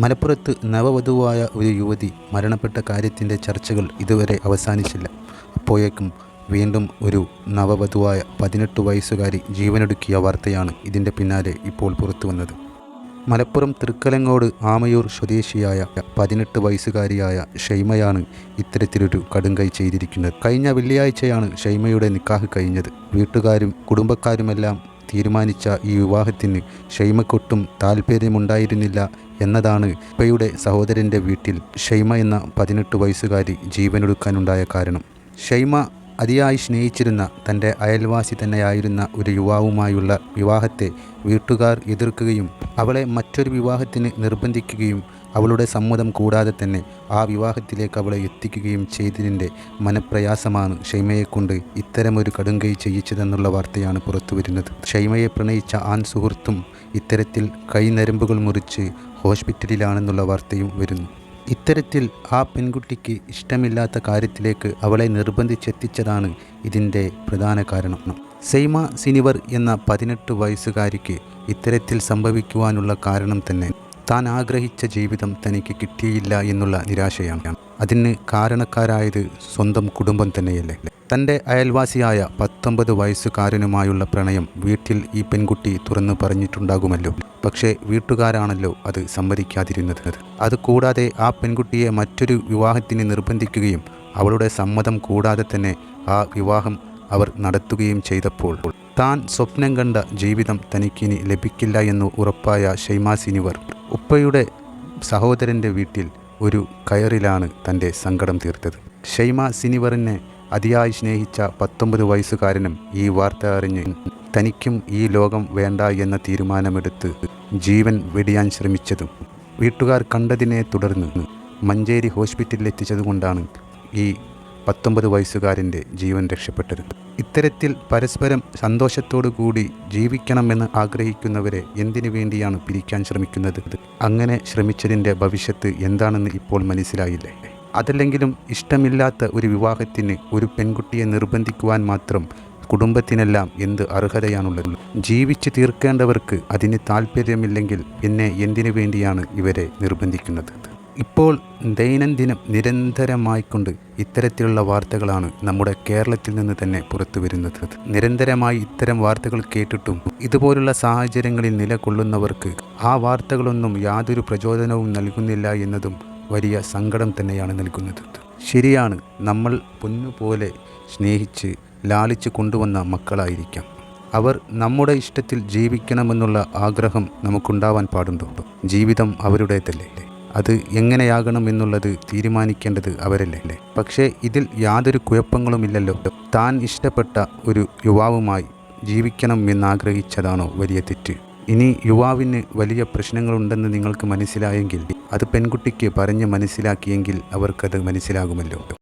മലപ്പുറത്ത് നവവധുവായ ഒരു യുവതി മരണപ്പെട്ട കാര്യത്തിന്റെ ചർച്ചകൾ ഇതുവരെ അവസാനിച്ചില്ല. അപ്പോഴേക്കും വീണ്ടും ഒരു നവവധുവായ പതിനെട്ട് വയസ്സുകാരി ജീവനൊടുക്കിയ വാർത്തയാണ് ഇതിന്റെ പിന്നാലെ ഇപ്പോൾ പുറത്തു വന്നത്. മലപ്പുറം തൃക്കലങ്ങോട് ആമയൂർ സ്വദേശിയായ പതിനെട്ട് വയസ്സുകാരിയായ ഷൈമയാണ് ഇത്തരത്തിലൊരു കടുങ്കൈ ചെയ്തിരിക്കുന്നത്. കഴിഞ്ഞ വെള്ളിയാഴ്ചയാണ് ഷൈമയുടെ നിക്കാഹ് കഴിഞ്ഞത്. വീട്ടുകാരും കുടുംബക്കാരുമെല്ലാം തീരുമാനിച്ച ഈ വിവാഹത്തിന് ഷൈമക്കൊട്ടും താല്പര്യമുണ്ടായിരുന്നില്ല എന്നതാണ് ഇപ്പയുടെ സഹോദരന്റെ വീട്ടിൽ ഷൈമ എന്ന പതിനെട്ട് വയസ്സുകാരി ജീവനൊടുക്കാനുണ്ടായ കാരണം. ഷൈമ അതിയായി സ്നേഹിച്ചിരുന്ന തന്റെ അയൽവാസി തന്നെയായിരുന്ന ഒരു യുവാവുമായുള്ള വിവാഹത്തെ വീട്ടുകാർ എതിർക്കുകയും അവളെ മറ്റൊരു വിവാഹത്തിന് നിർബന്ധിക്കുകയും അവളുടെ സമ്മതം കൂടാതെ തന്നെ ആ വിവാഹത്തിലേക്ക് അവളെ എത്തിക്കുകയും ചെയ്തതിന്റെ മനപ്രയാസമാണ് ഷൈമയെക്കൊണ്ട് ഇത്തരമൊരു കടുങ്കൈ ചെയ്യിച്ചതെന്നുള്ള വാർത്തയാണ് പുറത്തുവരുന്നത്. ഷൈമയെ പ്രണയിച്ച ആൺ സുഹൃത്തും ഇത്തരത്തിൽ കൈനരമ്പുകൾ മുറിച്ച് ഹോസ്പിറ്റലിലാണെന്നുള്ള വാർത്തയും വരുന്നു. ഇത്തരത്തിൽ ആ പെൺകുട്ടിക്ക് ഇഷ്ടമില്ലാത്ത കാര്യത്തിലേക്ക് അവളെ നിർബന്ധിച്ചെത്തിച്ചതാണ് ഇതിന്റെ പ്രധാന കാരണം. സെയ്മ സിനിവർ എന്ന പതിനെട്ട് വയസ്സുകാരിക്ക് ഇത്തരത്തിൽ സംഭവിക്കുവാനുള്ള കാരണം തന്നെ താൻ ആഗ്രഹിച്ച ജീവിതം തനിക്ക് കിട്ടിയില്ല എന്നുള്ള നിരാശയാണ്. അതിന് കാരണക്കാരായത് സ്വന്തം കുടുംബം തന്നെയല്ലേ? തന്റെ അയൽവാസിയായ പത്തൊമ്പത് വയസ്സുകാരനുമായുള്ള പ്രണയം വീട്ടിൽ ഈ പെൺകുട്ടി തുറന്നു പറഞ്ഞിട്ടുണ്ടാകുമല്ലോ. പക്ഷേ വീട്ടുകാരാണല്ലോ അത് സമ്മതിക്കാതിരുന്നത്. അതുകൂടാതെ ആ പെൺകുട്ടിയെ മറ്റൊരു വിവാഹത്തിന് നിർബന്ധിക്കുകയും അവളുടെ സമ്മതം കൂടാതെ തന്നെ ആ വിവാഹം അവർ നടത്തുകയും ചെയ്തപ്പോൾ താൻ സ്വപ്നം കണ്ട ജീവിതം തനിക്കിനി ലഭിക്കില്ല എന്ന് ഉറപ്പായ ഷൈമാ സിനിവർ ഉപ്പയുടെ സഹോദരന്റെ വീട്ടിൽ ഒരു കയറിലാണ് തന്റെ സങ്കടം തീർത്തത്. ഷൈമ സിനിവറിനെ അതിയായി സ്നേഹിച്ച പത്തൊമ്പത് വയസ്സുകാരനും ഈ വാർത്ത അറിഞ്ഞ് തനിക്കും ഈ ലോകം വേണ്ട എന്ന തീരുമാനമെടുത്ത് ജീവൻ വെടിയാൻ ശ്രമിച്ചതും വീട്ടുകാർ കണ്ടതിനെ തുടർന്ന് മഞ്ചേരി ഹോസ്പിറ്റലിൽ എത്തിച്ചതുകൊണ്ടാണ് ഈ പത്തൊമ്പത് വയസ്സുകാരന്റെ ജീവൻ രക്ഷപ്പെട്ടത്. ഇത്തരത്തിൽ പരസ്പരം സന്തോഷത്തോടു കൂടി ജീവിക്കണമെന്ന് ആഗ്രഹിക്കുന്നവരെ എന്തിനു വേണ്ടിയാണ് പിരിക്കാൻ ശ്രമിക്കുന്നത്? അങ്ങനെ ശ്രമിച്ചതിന്റെ ഭവിഷ്യത്ത് എന്താണെന്ന് ഇപ്പോൾ മനസ്സിലായില്ലേ? അതല്ലെങ്കിലും ഇഷ്ടമില്ലാത്ത ഒരു വിവാഹത്തിന് ഒരു പെൺകുട്ടിയെ നിർബന്ധിക്കുവാൻ മാത്രം കുടുംബത്തിനെല്ലാം എന്ത് അർഹതയാണുള്ളത്? ജീവിച്ച് തീർക്കേണ്ടവർക്ക് അതിന് താല്പര്യമില്ലെങ്കിൽ പിന്നെ എന്തിനു വേണ്ടിയാണ് ഇവരെ നിർബന്ധിക്കുന്നത്? ഇപ്പോൾ ദൈനംദിനം നിരന്തരമായിക്കൊണ്ട് ഇത്തരത്തിലുള്ള വാർത്തകളാണ് നമ്മുടെ കേരളത്തിൽ നിന്ന് തന്നെ പുറത്തു വരുന്നത്. നിരന്തരമായി ഇത്തരം വാർത്തകൾ കേട്ടിട്ടും ഇതുപോലുള്ള സാഹചര്യങ്ങളിൽ നിലകൊള്ളുന്നവർക്ക് ആ വാർത്തകളൊന്നും യാതൊരു പ്രചോദനവും നൽകുന്നില്ല എന്നതും വലിയ സങ്കടം തന്നെയാണ് നൽകുന്നത്. ശരിയാണ് നമ്മൾ പൊന്നുപോലെ സ്നേഹിച്ച് ലാളിച്ച് കൊണ്ടുവന്ന മക്കളായിരിക്കാം. അവർ നമ്മുടെ ഇഷ്ടത്തിൽ ജീവിക്കണമെന്നുള്ള ആഗ്രഹം നമുക്കുണ്ടാവാൻ പാടുണ്ടോ? ജീവിതം അവരുടേതല്ലേ? അത് എങ്ങനെയാകണം എന്നുള്ളത് തീരുമാനിക്കേണ്ടത് അവരല്ലേ? പക്ഷേ ഇതിൽ യാതൊരു കുഴപ്പങ്ങളുമില്ലല്ലോ. താൻ ഇഷ്ടപ്പെട്ട ഒരു യുവാവുമായി ജീവിക്കണം എന്നാഗ്രഹിച്ചതാണോ വലിയ തെറ്റ്? ഇനി യുവാവിന് വലിയ പ്രശ്നങ്ങളുണ്ടെന്ന് നിങ്ങൾക്ക് മനസ്സിലായെങ്കിൽ അത് പെൺകുട്ടിക്ക് പറഞ്ഞ് മനസ്സിലാക്കിയെങ്കിൽ അവർക്കത് മനസ്സിലാകുമല്ലോ.